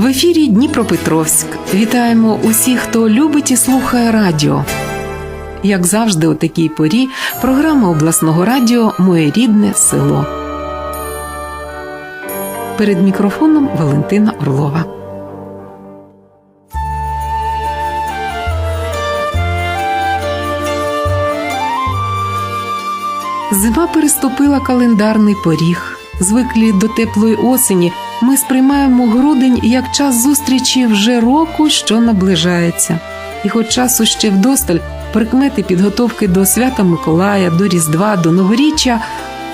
В ефірі Дніпропетровськ. Вітаємо усіх, хто любить і слухає радіо. Як завжди, у такій порі програма обласного радіо Моє рідне село. Перед мікрофоном Валентина Орлова. Зима переступила календарний поріг. Звиклі до теплої осені, ми сприймаємо грудень як час зустрічі вже року, що наближається. І хоч часу ще вдосталь прикмети підготовки до свята Миколая, до Різдва, до Новоріччя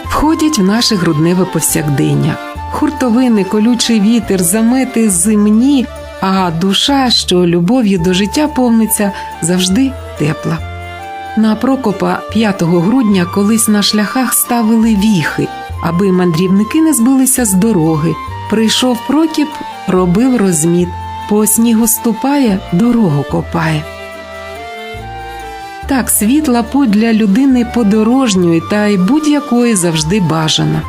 входять в наше грудневе повсякдення. Хуртовини, колючий вітер, замети зимні, а душа, що любов'ю до життя повниться, завжди тепла. На Прокопа 5 грудня колись на шляхах ставили віхи, аби мандрівники не збилися з дороги. Прийшов Прокіп, робив розміт, по снігу ступає, дорогу копає. Так, світла путь для людини подорожньої та й будь-якої завжди бажана.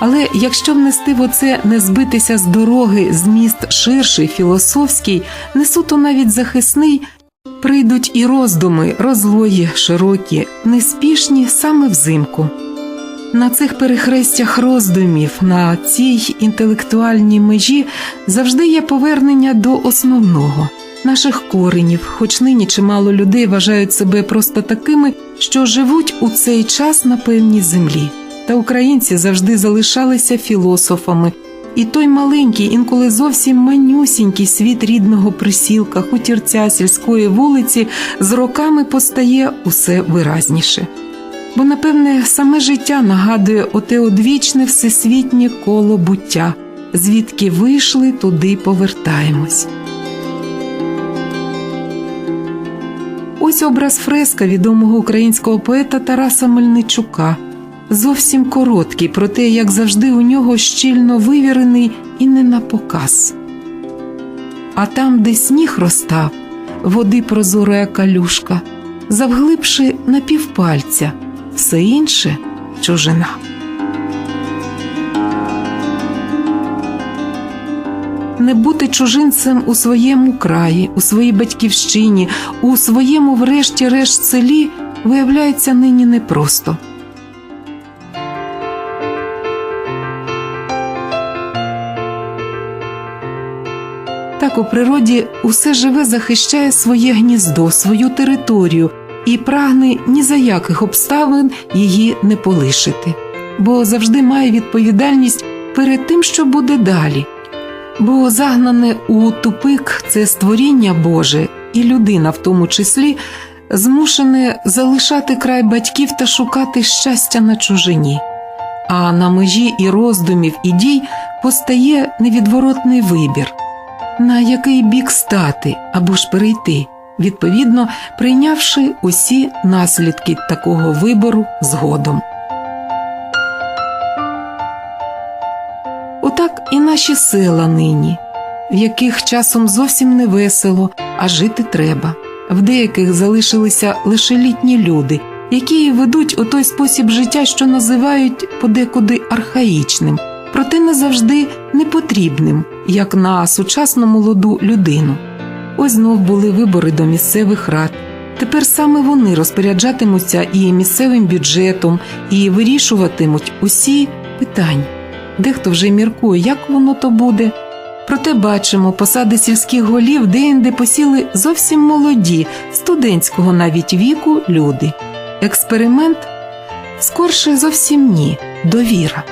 Але якщо внести в оце не збитися з дороги зміст ширший, філософський, не суто навіть захисний, прийдуть і роздуми, розлої, широкі, неспішні саме взимку. На цих перехрестях роздумів, на цій інтелектуальній межі завжди є повернення до основного наших коренів, хоч нині чимало людей вважають себе просто такими, що живуть у цей час на певній землі. Та українці завжди залишалися філософами, і той маленький, інколи зовсім манюсінький світ рідного присілка, хутірця сільської вулиці з роками постає усе виразніше. Бо, напевне, саме життя нагадує оте одвічне всесвітнє коло буття, звідки вийшли, туди повертаємось. Ось образ фреска відомого українського поета Тараса Мельничука. Зовсім короткий, проте, як завжди, у нього щільно вивірений і не на показ. А там, де сніг розстав, води прозора калюшка, завглибши на півпальця, все інше чужина. Не бути чужинцем у своєму краї, у своїй батьківщині, у своєму, врешті-решт, селі виявляється нині непросто. Так у природі усе живе захищає своє гніздо, свою територію і прагне ні за яких обставин її не полишити, бо завжди має відповідальність перед тим, що буде далі. Бо загнане у тупик це створіння Боже, і людина, в тому числі, змушене залишати край батьків та шукати щастя на чужині. А на межі і роздумів, і дій постає невідворотний вибір, на який бік стати або ж перейти, відповідно прийнявши усі наслідки такого вибору згодом. Отак і наші села нині, в яких часом зовсім не весело, а жити треба. В деяких залишилися лише літні люди, які ведуть у той спосіб життя, що називають подекуди архаїчним, проте не завжди непотрібним, як на сучасну молоду людину. Ось знов були вибори до місцевих рад. Тепер саме вони розпоряджатимуться і місцевим бюджетом, і вирішуватимуть усі питання. Дехто вже міркує, як воно то буде. Проте бачимо, посади сільських голів деінде посіли зовсім молоді, студентського навіть віку люди. Експеримент скорше зовсім ні, довіра.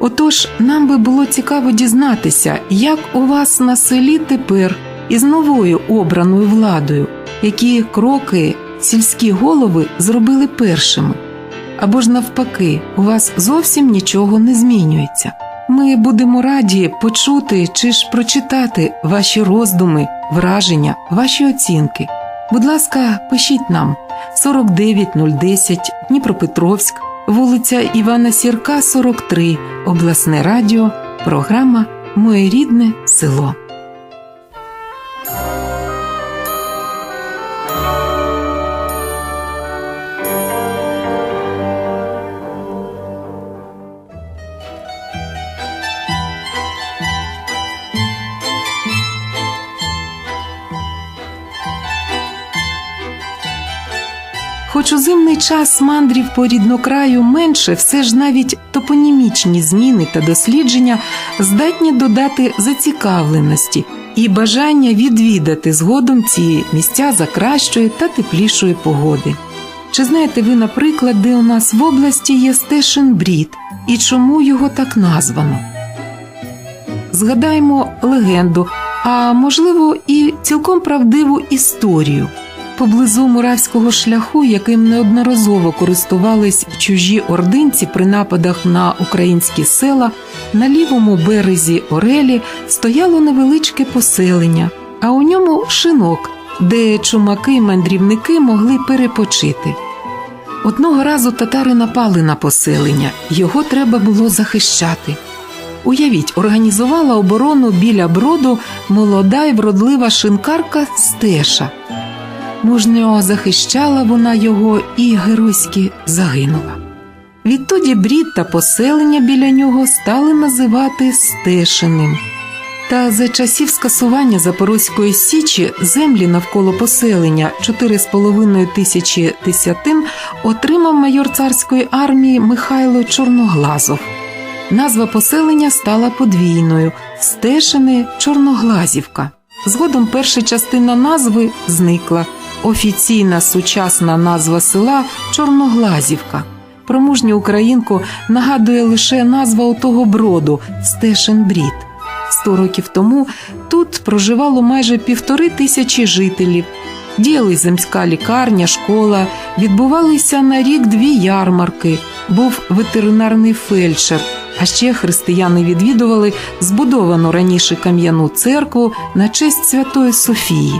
Отож, нам би було цікаво дізнатися, як у вас на селі тепер із новою обраною владою, які кроки сільські голови зробили першими. Або ж навпаки, у вас зовсім нічого не змінюється. Ми будемо раді почути чи ж прочитати ваші роздуми, враження, ваші оцінки. Будь ласка, пишіть нам 49010 Дніпропетровськ, вулиця Івана Сірка, 43, обласне радіо, програма Моє рідне село. Хоч у зимний час мандрів по ріднокраю менше, все ж навіть топонімічні зміни та дослідження здатні додати зацікавленості і бажання відвідати згодом ці місця за кращої та теплішої погоди. Чи знаєте ви, наприклад, де у нас в області є Стешин Брід і чому його так названо? Згадаймо легенду, а можливо і цілком правдиву історію. Поблизу муравського шляху, яким неодноразово користувались чужі ординці при нападах на українські села, на лівому березі Орелі стояло невеличке поселення, а у ньому шинок, де чумаки й мандрівники могли перепочити. Одного разу татари напали на поселення, його треба було захищати. Уявіть, організувала оборону біля броду молода й вродлива шинкарка Стеша. Мужньо захищала вона його і геройськи загинула. Відтоді брід та поселення біля нього стали називати Стешиним. Та за часів скасування Запорозької січі землі навколо поселення 4,5 тисячі десятин отримав майор царської армії Михайло Чорноглазов. Назва поселення стала подвійною Стешини Чорноглазівка. Згодом перша частина назви зникла. Офіційна сучасна назва села Чорноглазівка. Про мужню українку нагадує лише назва отого броду Стешин Брід. Сто років тому тут проживало майже півтори тисячі жителів. Діяли земська лікарня, школа, відбувалися на рік дві ярмарки, був ветеринарний фельдшер. А ще християни відвідували збудовану раніше кам'яну церкву на честь Святої Софії.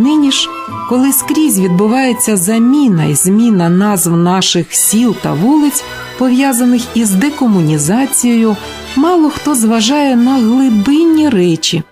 Нині ж, коли скрізь відбувається заміна і зміна назв наших сіл та вулиць, пов'язаних із декомунізацією, мало хто зважає на глибинні речі.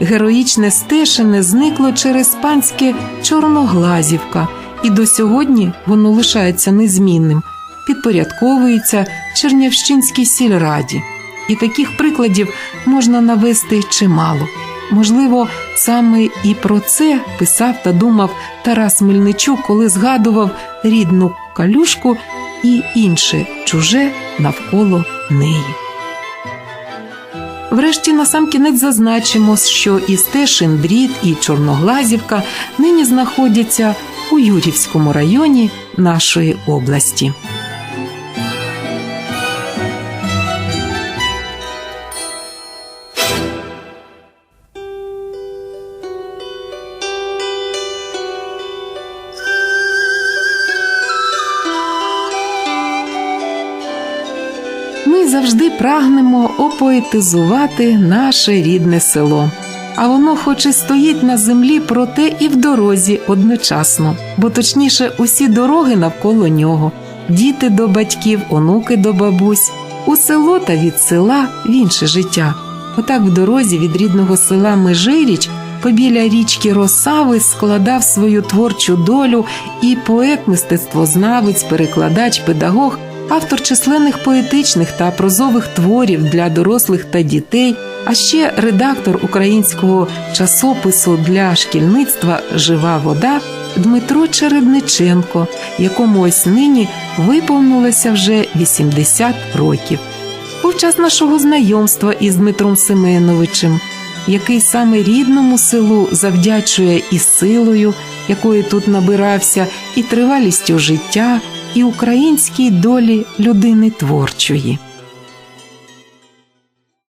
Героїчне стешине зникло через панське Чорноглазівка, і до сьогодні воно лишається незмінним, підпорядковується Чернявщинській сільраді. І таких прикладів можна навести чимало. Можливо, саме і про це писав та думав Тарас Мельничук, коли згадував рідну калюшку і інше чуже навколо неї. Врешті насамкінець зазначимо, що і Стешин Брід, і Чорноглазівка нині знаходяться у Юрівському районі нашої області. Прагнемо опоетизувати наше рідне село. А воно хоч і стоїть на землі, проте і в дорозі одночасно, бо точніше усі дороги навколо нього, діти до батьків, онуки до бабусь, у село та від села в інше життя. Отак в дорозі від рідного села Межиріч побіля річки Росави складав свою творчу долю і поет, мистецтвознавець, перекладач, педагог автор численних поетичних та прозових творів для дорослих та дітей, а ще редактор українського часопису для шкільництва Жива вода Дмитро Чередниченко, якому ось нині виповнилося вже 80 років. Був час нашого знайомства із Дмитром Семеновичем, який саме рідному селу завдячує і силою, якої тут набирався, і тривалістю життя і українській долі людини творчої.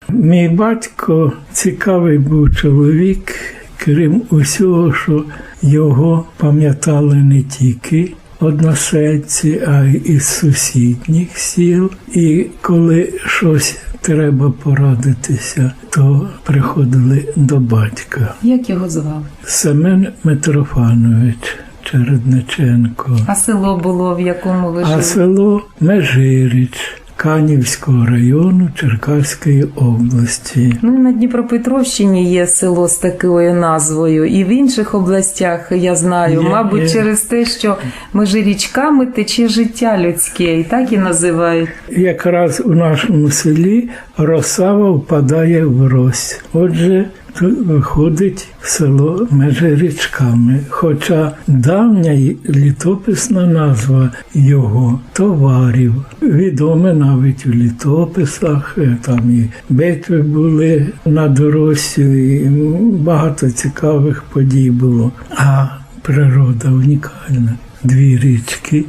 Мій батько цікавий був чоловік, крім усього, що його пам'ятали не тільки односельці, а й із сусідніх сіл. І коли щось треба порадитися, то приходили до батька. Як його звали? Семен Митрофанович Чередниченко. А село було, в якому ви А село Межиріч Канівського району Черкаської області. Ну, на Дніпропетровщині є село з такою назвою, і в інших областях я знаю, Є, мабуть, є. через те, що між річками тече життя людське, і так і називають. Якраз у нашому селі Росава впадає в Рось. Отже, то виходить село межі річками. Хоча давня літописна назва його товарів відоме навіть у літописах. е, Там і битви були над Росією, і багато цікавих подій було. А природа унікальна. Дві річки.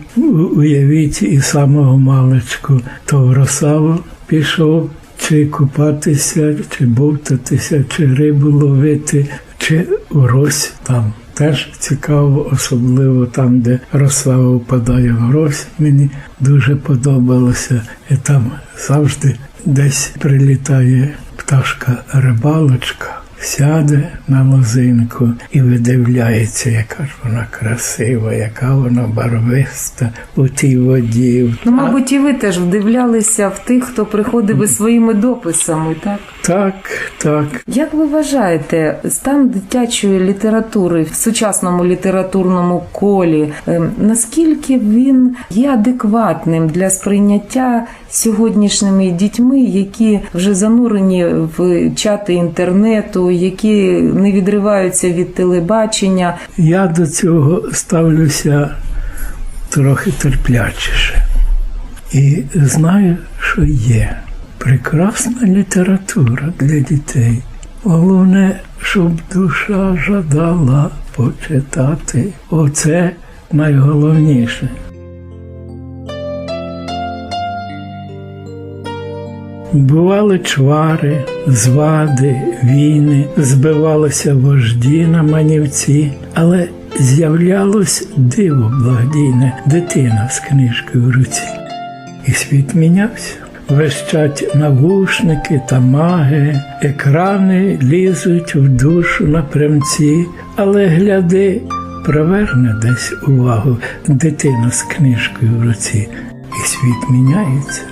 Уявіть, і самого маличку то в Росаву пішов, чи купатися, чи бовтатися, чи рибу ловити, чи у там. Теж цікаво, особливо там, де рослава впадає в. Мені дуже подобалося. І там завжди десь прилітає пташка рибалочка, сяде на лозинку і видивляється, яка ж вона красива, яка вона барвиста у тій воді. Ну, мабуть, і ви теж вдивлялися в тих, хто приходив із своїми дописами, так? Так, так. Як ви вважаєте, стан дитячої літератури в сучасному літературному колі, ем, наскільки він є адекватним для сприйняття сьогоднішніми дітьми, які вже занурені в чати інтернету, які не відриваються від телебачення? Я до цього ставлюся трохи терплячіше. І знаю, що є прекрасна література для дітей. Головне, щоб душа жадала почитати. Оце найголовніше. Бували чвари, звади, війни, збивалися вожді на манівці, але з'являлось диво благодійне, дитина з книжкою в руці. І світ мінявся. Вещать навушники та маги, екрани лізуть в душу напрямці, але гляди, приверне десь увагу дитина з книжкою в руці, і світ міняється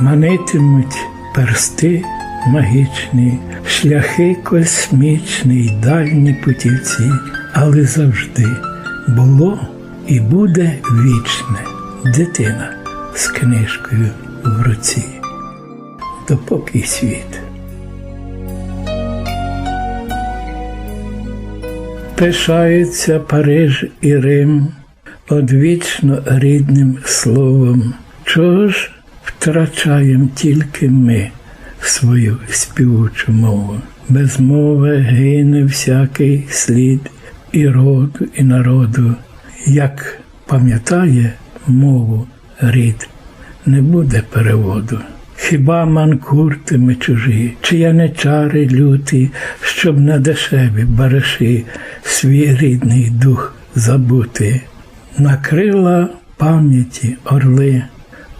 манитимуть персти магічні, шляхи космічні й дальні путівці, але завжди було і буде вічне дитина з книжкою в руці. Допоки світ. Пишаються Париж і Рим одвічно рідним словом. Чого ж втрачаємо тільки ми свою співучу мову? Без мови гине всякий слід і роду, і народу. Як пам'ятає мову рід, не буде переводу. Хіба манкуртими чужі, чи яничари люті, щоб на дешеві бариші свій рідний дух забути, накрила пам'яті орли,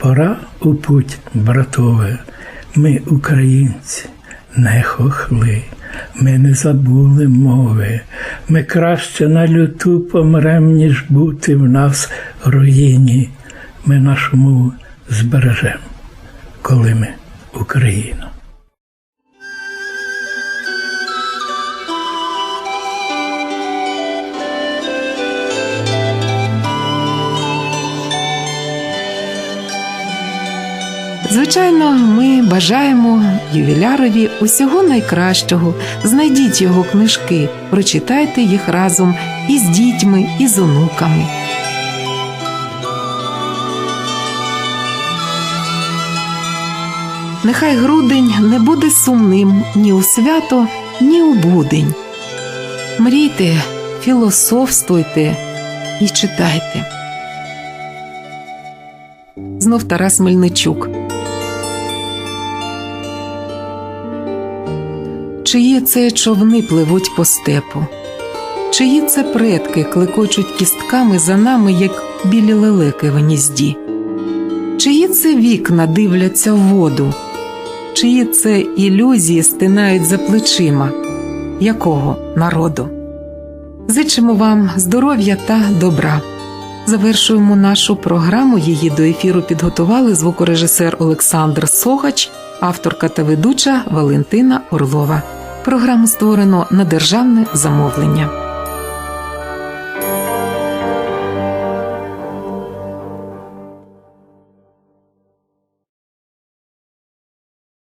пора у путь, братове, ми, українці, не хохли, ми не забули мови, ми краще на люту помрем, ніж бути в нас руїні. Ми нашу мову збережем, коли ми Україна. Звичайно, ми бажаємо ювілярові усього найкращого. Знайдіть його книжки, прочитайте їх разом із дітьми, і з онуками. Нехай грудень не буде сумним ні у свято, ні у будень. Мрійте, філософствуйте і читайте. Знов Тарас Мельничук. Чиї це човни пливуть по степу? Чиї це предки клекочуть кістками за нами, як білі лелеки в гнізді? Чиї це вікна дивляться в воду? Чиї це ілюзії стинають за плечима? Якого народу? Зичимо вам здоров'я та добра. Завершуємо нашу програму. Її до ефіру підготували звукорежисер Олександр Согач, авторка та ведуча Валентина Орлова. Програму створено на державне замовлення.